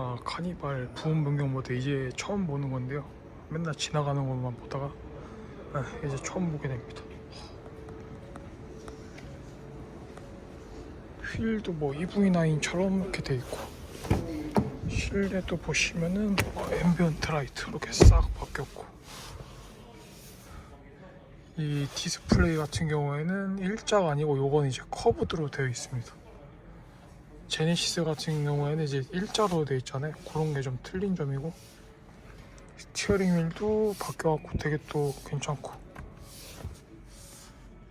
아 카니발 부분 변경 모드 이제 처음 보는 건데요. 맨날 지나가는 것만 보다가 아, 이제 처음 보게 됩니다. 휠도 뭐 EV9처럼 이렇게 돼 있고 실내도 보시면은 뭐 앰비언트 라이트 이렇게 싹 바뀌었고 이 디스플레이 같은 경우에는 일자가 아니고 요건 이제 커브드로 되어 있습니다. 제네시스 같은 경우에는 이제 일자로 되어 있잖아요. 그런 게 좀 틀린 점이고 스티어링 휠도 바뀌어갖고 되게 또 괜찮고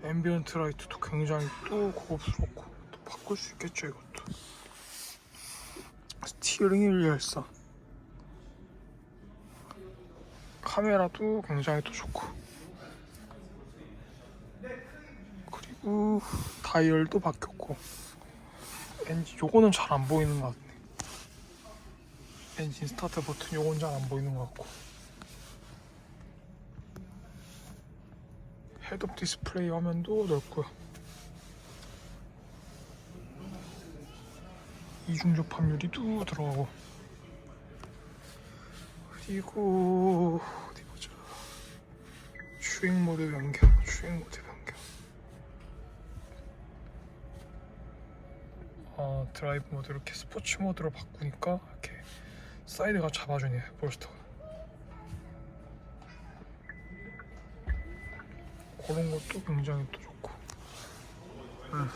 앰비언트 라이트도 굉장히 또 고급스럽고 또 바꿀 수 있겠죠 이것도. 스티어링 휠 열선. 카메라도 굉장히 또 좋고. 그리고 다이얼도 바뀌었고 엔진 요거는 잘 안 보이는 것 같네 엔진 스타트 버튼 요건 잘 안 보이는 것 같고. 헤드업 디스플레이 화면도 넓고요. 이중 접합유리도 들어가고. 그리고 어디 보자. 주행 모드 변경 주행 모드 변경 어, 드라이브 모드 이렇게 스포츠 모드로 바꾸니까 이렇게 사이드가 잡아주네요 볼스터가 그런 것도 굉장히 또 좋고. 음.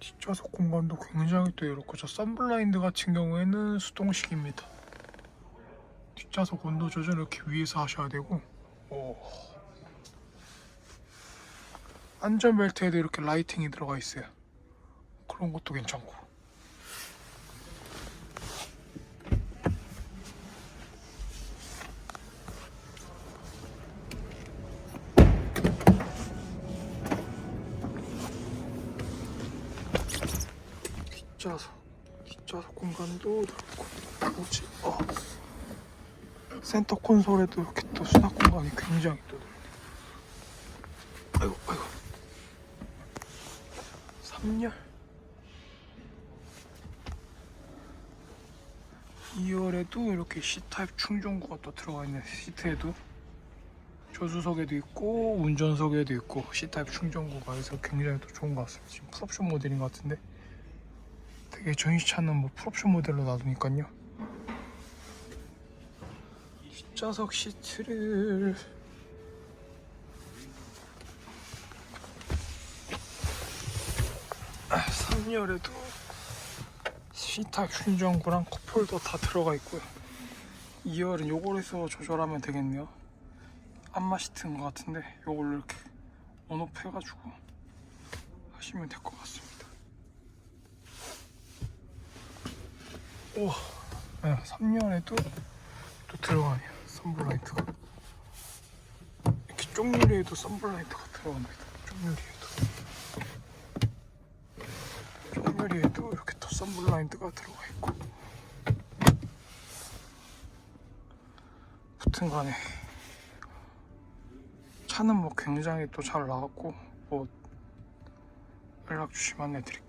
뒷좌석 공간도 굉장히 또 이렇고 저 썬블라인드 같은 경우에는 수동식입니다 뒷좌석 온도 조절 이렇게 위에서 하셔야 되고. 오. 안전벨트에도 이렇게 라이팅이 들어가 있어요. 그런 것도 괜찮고. 뒷좌석. 뒷좌석 공간도 넓고. 뭐지? 어. 센터 콘솔에도 이렇게 또 수납 공간이 굉장히 또 아이고 아이고. 3열? 2열에도 이렇게 C타입 충전구가 또 들어가 있네 시트에도. 조수석에도 있고 운전석에도 있고 C타입 충전구가. 있어서 굉장히 또 좋은 것 같습니다. 지금 풀옵션 모델인 것 같은데. 되게 전시차는 뭐 풀옵션 모델로 놔두니까요 뒷좌석 시트를. 아, 3열에도 C타입 충전구랑 컵홀더 다 들어가 있고요. 2열은 요걸 해서 조절하면 되겠네요. 안마 시트인 것 같은데 요걸로 이렇게 온오프 해가지고 하시면 될 것 같습니다. 네, 3열에도 또 들어가네요 선블라이트가 이렇게 쪽유리에도 선블라이트가 들어갑니다 쪽유리에도. 쪽유리에도 이렇게 또 선블라이트가 들어가 있고. 붙은 간에 차는 뭐 굉장히 또 잘 나왔고 뭐 연락 주시면 안내 드릴게요